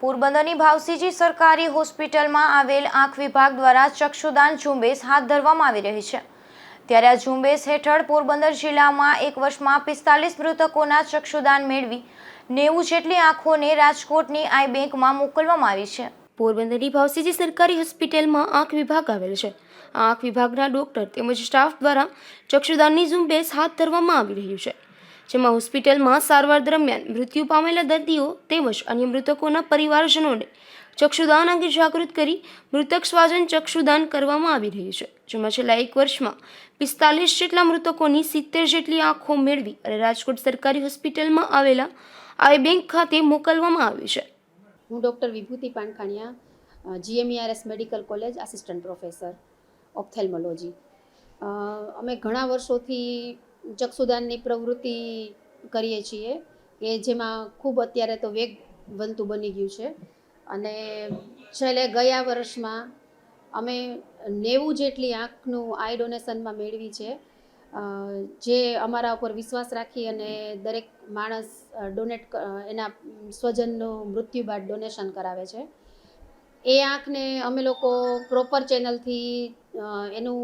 પોરબંદરની ભાવસીજી સરકારી હોસ્પિટલમાં આવેલ આંખ વિભાગ દ્વારા ચક્ષુદાન ઝુંબેશ હાથ ધરવામાં આવી રહી છે. ત્યારે આ ઝુંબેશ હેઠળ પોરબંદર જિલ્લામાં એક વર્ષમાં પિસ્તાલીસ મૃતકોના ચક્ષુદાન મેળવી નેવું જેટલી આંખોને રાજકોટની આઈ બેંકમાં મોકલવામાં આવી છે. પોરબંદરની ભાવસીજી સરકારી હોસ્પિટલમાં આંખ વિભાગ આવેલ છે. આંખ વિભાગના ડોક્ટર તેમજ સ્ટાફ દ્વારા ચક્ષુદાનની ઝુંબેશ હાથ ધરવામાં આવી રહ્યું છે. જેમાં હોસ્પિટલમાં સારવાર દરમિયાન મૃત્યુ પામેલા દર્દીઓ તેમજ અન્ય મૃતકોના પરિવારજનોને ચક્ષુદાન અંગે જાગૃત કરી મૃતક સ્વાજન ચક્ષુદાન કરવામાં આવી રહ્યું છે. જેમાં છેલ્લા એક વર્ષમાં પિસ્તાલીસ જેટલા મૃતકોની સિત્તેર જેટલી આંખો મેળવી અને રાજકોટ સરકારી હોસ્પિટલમાં આવેલા આઈ બેંક ખાતે મોકલવામાં આવી છે. હું doctor Vibhuti Pankhaniya GMERS medical college assistant professor, ophthalmology. અમે ઘણા વર્ષોથી ચક્ષુદાનની પ્રવૃત્તિ કરીએ છીએ કે જેમાં ખૂબ અત્યારે તો વેગ બનતું બની ગયું છે. અને છેલ્લે ગયા વર્ષમાં અમે નેવું જેટલી આંખનું આઈ ડોનેશનમાં મેળવી છે. જે અમારા ઉપર વિશ્વાસ રાખી અને દરેક માણસ ડોનેટ એના સ્વજનનું મૃત્યુ બાદ ડોનેશન કરાવે છે. એ આંખને અમે લોકો પ્રોપર ચેનલથી એનું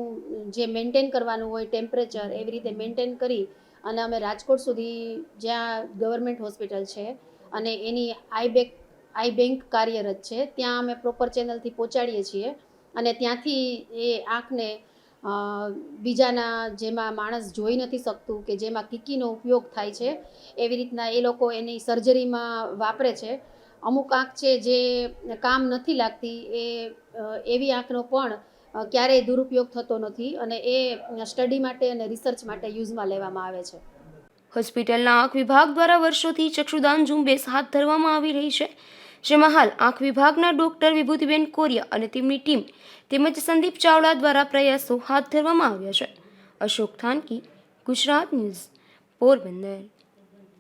જે મેન્ટેન કરવાનું હોય ટેમ્પરેચર એવી રીતે મેન્ટેન કરી અને અમે રાજકોટ સુધી જ્યાં ગવર્મેન્ટ હોસ્પિટલ છે અને એની આઈ બેક આઈ બેંક કાર્યરત છે, ત્યાં અમે પ્રોપર ચેનલથી પહોંચાડીએ છીએ અને ત્યાંથી એ આંખને બીજાના જેમાં માણસ જોઈ નથી શકતું કે જેમાં કીકીનો ઉપયોગ થાય છે, એવી રીતના એ લોકો એની સર્જરીમાં વાપરે છે. અમુક આંખ છે જે કામ નથી લાગતી, એ એવી આંખનો પણ ક્યારેય દુરુપયોગ થતો નથી અને એ સ્ટડી માટે અને રિસર્ચ માટે યુઝમાં લેવામાં આવે છે. હોસ્પિટલના આંખ વિભાગ દ્વારા વર્ષોથી ચક્ષુદાન ઝુંબેશ હાથ ધરવામાં આવી રહી છે, જેમાં હાલ આંખ વિભાગના ડોક્ટર વિભૂતિબેન કોરિયા અને તેમની ટીમ તેમજ સંદીપ ચાવડા દ્વારા પ્રયાસો હાથ ધરવામાં આવ્યા છે. અશોક થાનકી, ગુજરાત ન્યૂઝ, પોરબંદર.